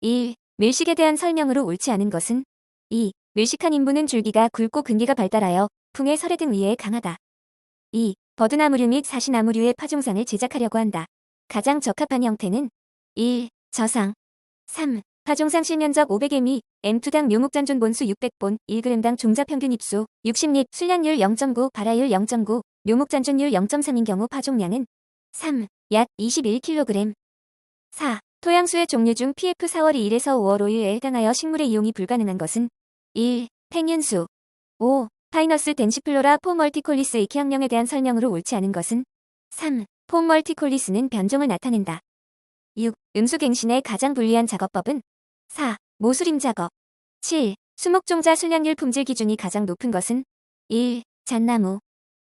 1. 밀식에 대한 설명으로 옳지 않은 것은 2. 밀식한 인부는 줄기가 굵고 근기가 발달하여 풍의 설해 등 위에 강하다. 2. 버드나무류 및 사시나무류의 파종상을 제작하려고 한다. 가장 적합한 형태는 1. 저상 3. 파종상 실면적 500mmi, M2당 묘목잔존 본수 600본, 1g당 종자 평균 입수, 60립, 순량률 0.9, 발화율 0.9, 묘목잔존율 0.3인 경우 파종량은 3. 약 21kg 4. 토양수의 종류 중 PF 4월 2일에서 5월 5일에 해당하여 식물의 이용이 불가능한 것은 1. 팽윤수 5. 파이너스 덴시플로라 폼 멀티콜리스의 키학령에 대한 설명으로 옳지 않은 것은 3. 폼 멀티콜리스는 변종을 나타낸다. 6. 음수갱신의 가장 불리한 작업법은 4. 모수림 작업 7. 수목종자 순량률 품질 기준이 가장 높은 것은 1. 잣나무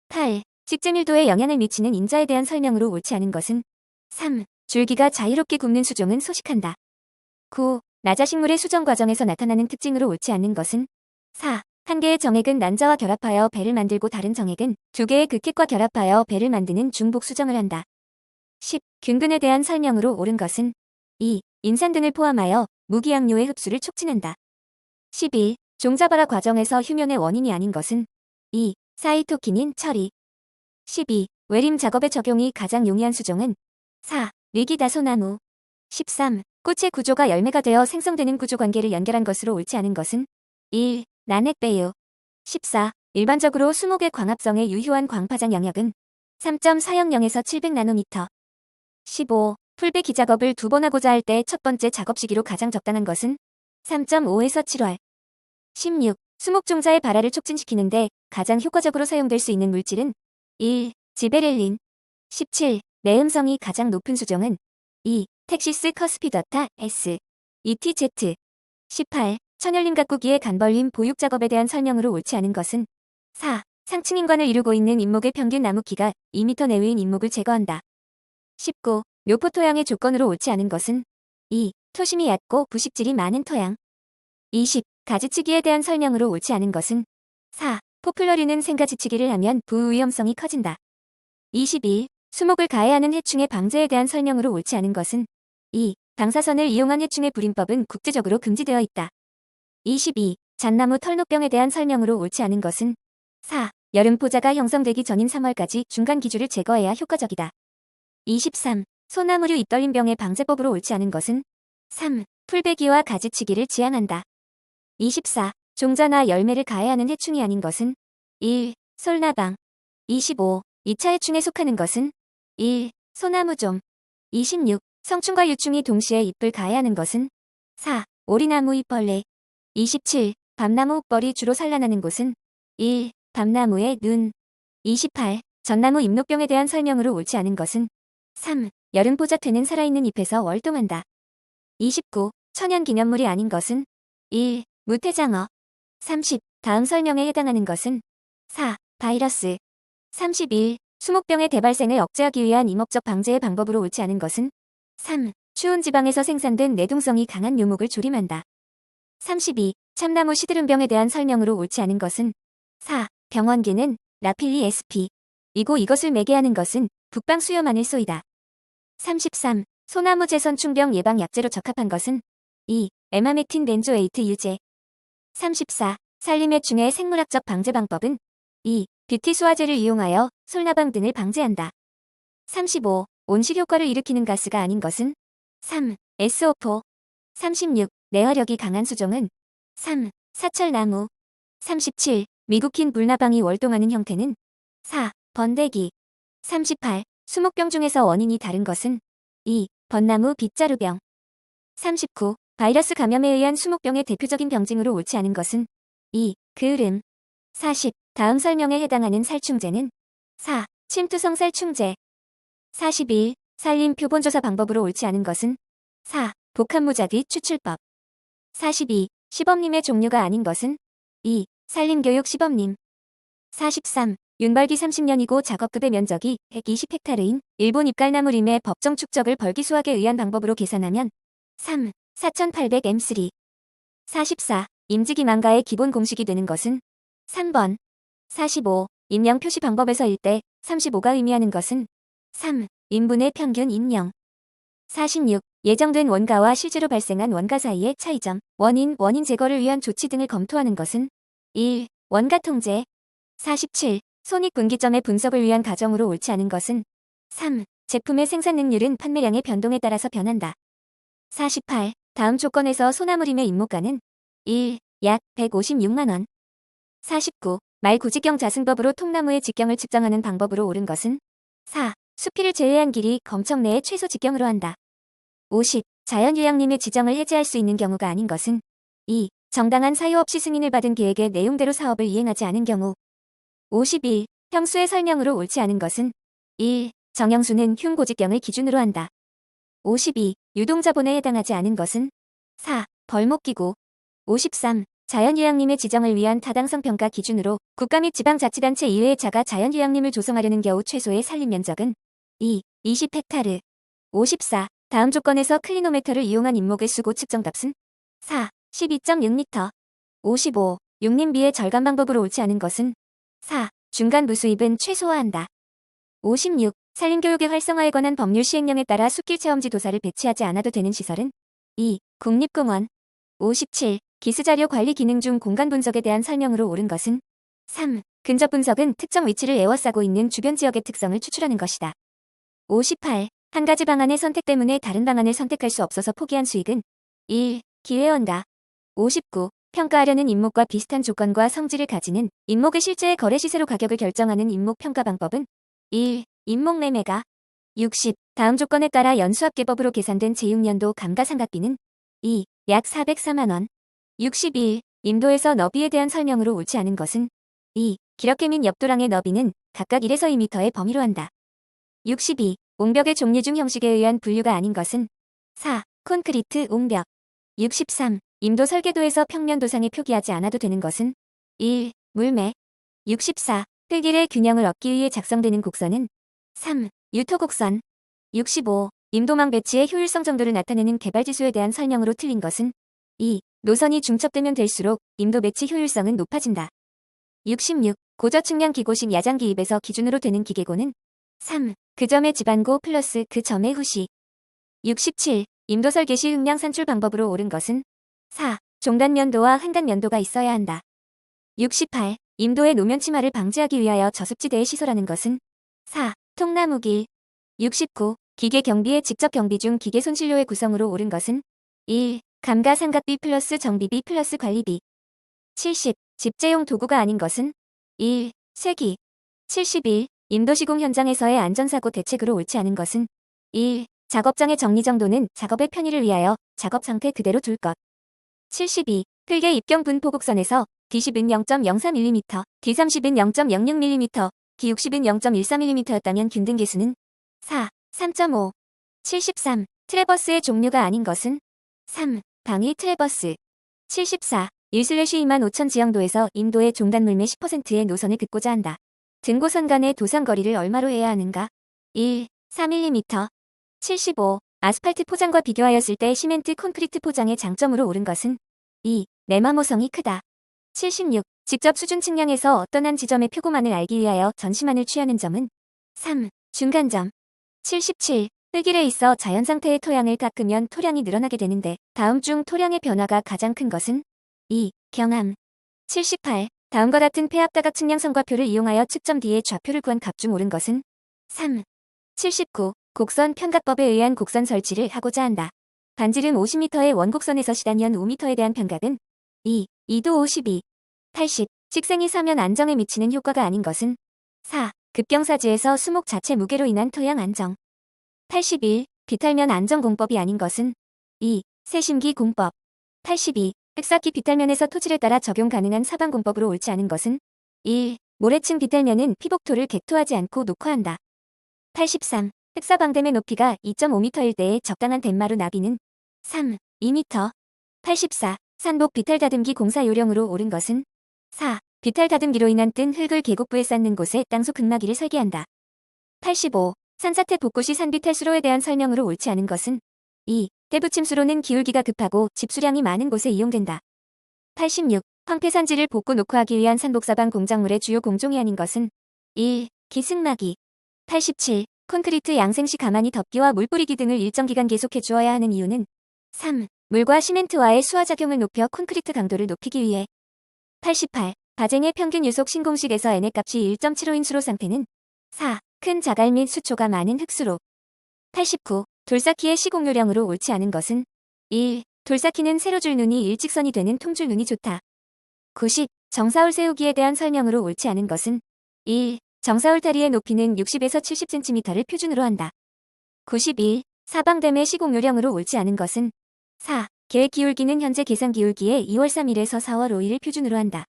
8. 식재밀도에 영향을 미치는 인자에 대한 설명으로 옳지 않은 것은 3. 줄기가 자유롭게 굽는 수종은 소식한다. 9. 나자식물의 수정 과정에서 나타나는 특징으로 옳지 않는 것은 4. 한 개의 정액은 난자와 결합하여 배를 만들고 다른 정액은 두 개의 극핵과 결합하여 배를 만드는 중복 수정을 한다. 10. 균근에 대한 설명으로 옳은 것은 2. 인산 등을 포함하여 무기양료의 흡수를 촉진한다. 11. 종자발화 과정에서 휴면의 원인이 아닌 것은 2. 사이토키닌 처리 12. 외림 작업의 적용이 가장 용이한 수종은 4. 리기다소나무 13. 꽃의 구조가 열매가 되어 생성되는 구조관계를 연결한 것으로 옳지 않은 것은 1. 라넷베유 14. 일반적으로 수목의 광합성에 유효한 광파장 영역은 3.400에서 700나노미터 15. 풀배 기 작업을 두 번 하고자 할 때 첫 번째 작업 시기로 가장 적당한 것은 3.5에서 7월 16. 수목종자의 발화를 촉진시키는데 가장 효과적으로 사용될 수 있는 물질은 1. 지베렐린 17. 내음성이 가장 높은 수종은 2. 텍시스 커스피더타 S ETZ 18. 천연림 가꾸기의 간벌림 보육 작업에 대한 설명으로 옳지 않은 것은 4. 상층 인관을 이루고 있는 인목의 평균 나무 키가 2m 내외인 인목을 제거한다. 19. 묘포 토양의 조건으로 옳지 않은 것은 2. 토심이 얕고 부식질이 많은 토양 20. 가지치기에 대한 설명으로 옳지 않은 것은 4. 포플러리는 생가지치기를 하면 부우 위험성이 커진다. 21. 수목을 가해하는 해충의 방제에 대한 설명으로 옳지 않은 것은 2. 방사선을 이용한 해충의 불임법은 국제적으로 금지되어 있다. 22. 잣나무 털노병에 대한 설명으로 옳지 않은 것은 4. 여름 포자가 형성되기 전인 3월까지 중간 기주를 제거해야 효과적이다. 23. 소나무류 잎떨림병의 방제법으로 옳지 않은 것은 3. 풀베기와 가지치기를 지향한다. 24. 종자나 열매를 가해하는 해충이 아닌 것은 1. 솔나방 25. 2차 해충에 속하는 것은 1. 소나무종 26. 성충과 유충이 동시에 잎을 가해하는 것은 4. 오리나무 잎벌레 27. 밤나무 흙벌이 주로 산란하는 곳은 1. 밤나무의 눈 28. 전나무 잎록병에 대한 설명으로 옳지 않은 것은 3. 여름 포자퇴는 살아있는 잎에서 월동한다. 29. 천연 기념물이 아닌 것은 1. 무태장어 30. 다음 설명에 해당하는 것은 4. 바이러스 31. 수목병의 대발생을 억제하기 위한 임업적 방제의 방법으로 옳지 않은 것은 3. 추운 지방에서 생산된 내동성이 강한 묘목을 조림한다. 32. 참나무 시드름병에 대한 설명으로 옳지 않은 것은 4. 병원기는 라필리 SP 이고 이것을 매개하는 것은 북방 수염만을 쏘이다. 33. 소나무 재선 충병 예방 약제로 적합한 것은 2. 에마메틴 벤조에이트 유제 34. 산림의 중의 생물학적 방제 방법은 2. 뷰티 수화제를 이용하여 솔나방 등을 방제한다. 35. 온실 효과를 일으키는 가스가 아닌 것은 3. SO4 36. 내화력이 강한 수종은 3. 사철나무 37. 미국흰 불나방이 월동하는 형태는 4. 번데기 38. 수목병 중에서 원인이 다른 것은 2. 벚나무 빗자루병 39. 바이러스 감염에 의한 수목병의 대표적인 병증으로 옳지 않은 것은 2. 그을음 40. 다음 설명에 해당하는 살충제는 4. 침투성 살충제 41. 산림 표본조사 방법으로 옳지 않은 것은 4. 복합무작위 추출법 42. 시범님의 종류가 아닌 것은 2. 산림교육 시범님 43. 윤벌기 30년이고 작업급의 면적이 120헥타르인 일본 입갈나무림의 법정 축적을 벌기수학에 의한 방법으로 계산하면 3. 4800M3 44. 임직이 망가의 기본 공식이 되는 것은 3번 45. 임량 표시 방법에서 일 때 35가 의미하는 것은 3. 인분의 평균 임량 46. 예정된 원가와 실제로 발생한 원가 사이의 차이점, 원인, 원인 제거를 위한 조치 등을 검토하는 것은 1. 원가 통제 47. 손익분기점의 분석을 위한 가정으로 옳지 않은 것은 3. 제품의 생산 능률은 판매량의 변동에 따라서 변한다. 48. 다음 조건에서 소나무림의 임목가는 1. 약 156만원 49. 말 구직경 자승법으로 통나무의 직경을 측정하는 방법으로 옳은 것은 4. 수피를 제외한 길이 검청 내의 최소 직경으로 한다. 50. 자연휴양림의 지정을 해제할 수 있는 경우가 아닌 것은 2. 정당한 사유 없이 승인을 받은 계획의 내용대로 사업을 이행하지 않은 경우 51. 형수의 설명으로 옳지 않은 것은 1. 정형수는 흉고직경을 기준으로 한다. 52. 유동자본에 해당하지 않은 것은 4. 벌목기구 53. 자연휴양림의 지정을 위한 타당성 평가 기준으로 국가 및 지방자치단체 이외의 자가 자연휴양림을 조성하려는 경우 최소의 산림 면적은 2. 20헥타르 54. 다음 조건에서 클리노메터를 이용한 임목의 수고 측정 값은 4. 12.6m 55. 육림비의 절감 방법으로 옳지 않은 것은 4. 중간 무수입은 최소화한다. 56. 산림교육의 활성화에 관한 법률 시행령에 따라 숲길 체험지 도사를 배치하지 않아도 되는 시설은 2. 국립공원 57. 기수자료 관리 기능 중 공간 분석에 대한 설명으로 옳은 것은 3. 근접 분석은 특정 위치를 에워싸고 있는 주변 지역의 특성을 추출하는 것이다. 58. 한 가지 방안의 선택 때문에 다른 방안을 선택할 수 없어서 포기한 수익은 1. 기회원가 59. 평가하려는 임목과 비슷한 조건과 성질을 가지는 임목의 실제의 거래 시세로 가격을 결정하는 임목 평가 방법은 1. 임목 매매가 60. 다음 조건에 따라 연수합계법으로 계산된 제6년도 감가상각비는 2. 약 404만원 61. 임도에서 너비에 대한 설명으로 옳지 않은 것은 2. 기럽게 민 옆도랑의 너비는 각각 1에서 2m의 범위로 한다. 62. 옹벽의 종류 중 형식에 의한 분류가 아닌 것은 4. 콘크리트 옹벽 63. 임도 설계도에서 평면 도상에 표기하지 않아도 되는 것은 1. 물매 64. 흙일의 균형을 얻기 위해 작성되는 곡선은 3. 유토곡선 65. 임도망 배치의 효율성 정도를 나타내는 개발지수에 대한 설명으로 틀린 것은 2. 노선이 중첩되면 될수록 임도 배치 효율성은 높아진다. 66. 고저측량 기고식 야장 기입에서 기준으로 되는 기계고는 3. 그 점의 지반고 플러스 그 점의 후시 67. 임도 설계 시 흑량 산출 방법으로 옳은 것은 4. 종단 면도와 한단 면도가 있어야 한다. 68. 임도의 노면 침하를 방지하기 위하여 저습지대에 시설하는 것은 4. 통나무길 69. 기계 경비의 직접 경비 중 기계 손실료의 구성으로 옳은 것은 1. 감가상각비 플러스 정비비 플러스 관리비 70. 집재용 도구가 아닌 것은 1. 세기 71. 임도시공 현장에서의 안전사고 대책으로 옳지 않은 것은 1. 작업장의 정리 정도는 작업의 편의를 위하여 작업 상태 그대로 둘 것. 72. 흙의 입경 분포 곡선에서 D10은 0.03mm, D30은 0.06mm, D60은 0.14mm였다면 균등 계수는 4. 3.5. 73. 트레버스의 종류가 아닌 것은 3. 방위 트레버스 74. 1슬래시 2만 5천 지형도에서 인도의 종단 물매 10%의 노선을 긋고자 한다. 등고선 간의 도상 거리를 얼마로 해야 하는가? 1. 4mm 75. 아스팔트 포장과 비교하였을 때 시멘트 콘크리트 포장의 장점으로 옳은 것은 2. 내마모성이 크다. 76. 직접 수준 측량에서 어떤 한 지점의 표고만을 알기 위하여 전시만을 취하는 점은 3. 중간점 77. 흙일에 있어 자연 상태의 토양을 깎으면 토량이 늘어나게 되는데 다음 중 토량의 변화가 가장 큰 것은 2. 경함 78. 다음과 같은 폐압다각 측량 성과표를 이용하여 측점 D의 좌표를 구한 값 중 옳은 것은 3. 79. 곡선 편각법에 의한 곡선 설치를 하고자 한다. 반지름 50m의 원곡선에서 시단연 5m에 대한 편각은 2. 2도 52. 80. 식생이 사면 안정에 미치는 효과가 아닌 것은 4. 급경사지에서 수목 자체 무게로 인한 토양 안정. 81. 비탈면 안정공법이 아닌 것은 2. 세심기 공법. 82. 흑사기 비탈면에서 토질에 따라 적용 가능한 사방공법으로 옳지 않은 것은 1. 모래층 비탈면은 피복토를 객토하지 않고 녹화한다. 83. 흑사방댐의 높이가 2.5m일 때의 적당한 댐마루 나비는 3. 2m. 84. 산복 비탈 다듬기 공사 요령으로 옳은 것은 4. 비탈 다듬기로 인한 뜬 흙을 계곡부에 쌓는 곳에 땅속 극마기를 설계한다. 85. 산사태 복구 시 산비 탈 수로에 대한 설명으로 옳지 않은 것은 2. 대부침 수로는 기울기가 급하고 집수량이 많은 곳에 이용된다. 86. 황폐산지를 복구 녹화하기 위한 산복사방 공작물의 주요 공종이 아닌 것은 1. 기승마기 87. 콘크리트 양생 시 가만히 덮기와 물 뿌리기 등을 일정 기간 계속해 주어야 하는 이유는 3. 물과 시멘트와의 수화작용을 높여 콘크리트 강도를 높이기 위해 88. 바쟁의 평균 유속 신공식에서 n의 값이 1.75인 수로 상태는 4. 큰 자갈 및 수초가 많은 흙수로 89. 돌쌓기의 시공 요령으로 옳지 않은 것은 1. 돌쌓기는 세로줄 눈이 일직선이 되는 통줄 눈이 좋다. 90. 정사울 세우기에 대한 설명으로 옳지 않은 것은 1. 정사울 다리의 높이는 60에서 70cm를 표준으로 한다. 91. 사방댐의 시공 요령으로 옳지 않은 것은 4. 계획 기울기는 현재 계산 기울기의 2월 3일에서 4월 5일을 표준으로 한다.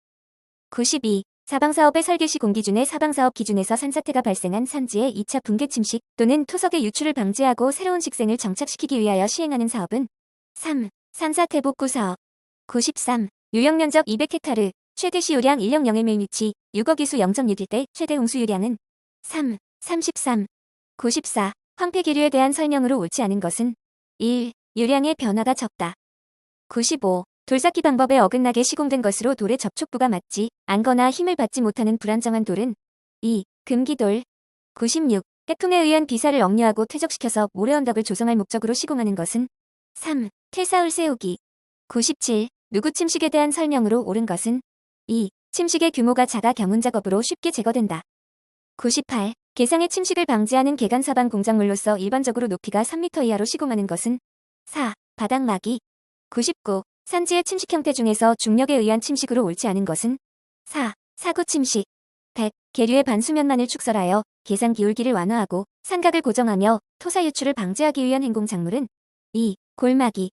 92. 사방사업의 설계 시 공기준의 사방사업 기준에서 산사태가 발생한 산지의 2차 붕괴 침식 또는 토석의 유출을 방지하고 새로운 식생을 정착시키기 위하여 시행하는 사업은 3. 산사태 복구 사업 93. 유형면적 200헥타르 최대 시유량 1령 0ml 6억 기수 0.6일 때 최대 홍수유량은 3. 33. 94. 황폐 계류에 대한 설명으로 옳지 않은 것은 1. 유량의 변화가 적다. 95. 돌쌓기 방법에 어긋나게 시공된 것으로 돌의 접촉부가 맞지 않거나 힘을 받지 못하는 불안정한 돌은 2. 금기돌 96. 태풍에 의한 비사를 억류하고 퇴적시켜서 모래 언덕을 조성할 목적으로 시공하는 것은 3. 퇴사울 세우기 97. 누구 침식에 대한 설명으로 옳은 것은 2. 침식의 규모가 작아 경운 작업으로 쉽게 제거된다. 98. 개상의 침식을 방지하는 개간 사방 공작물로서 일반적으로 높이가 3m 이하로 시공하는 것은 4. 바닥막이 99. 산지의 침식 형태 중에서 중력에 의한 침식으로 옳지 않은 것은 4. 사구 침식 100. 계류의 반수면만을 축설하여 계산 기울기를 완화하고 삼각을 고정하며 토사 유출을 방지하기 위한 행공 작물은 2. 골막이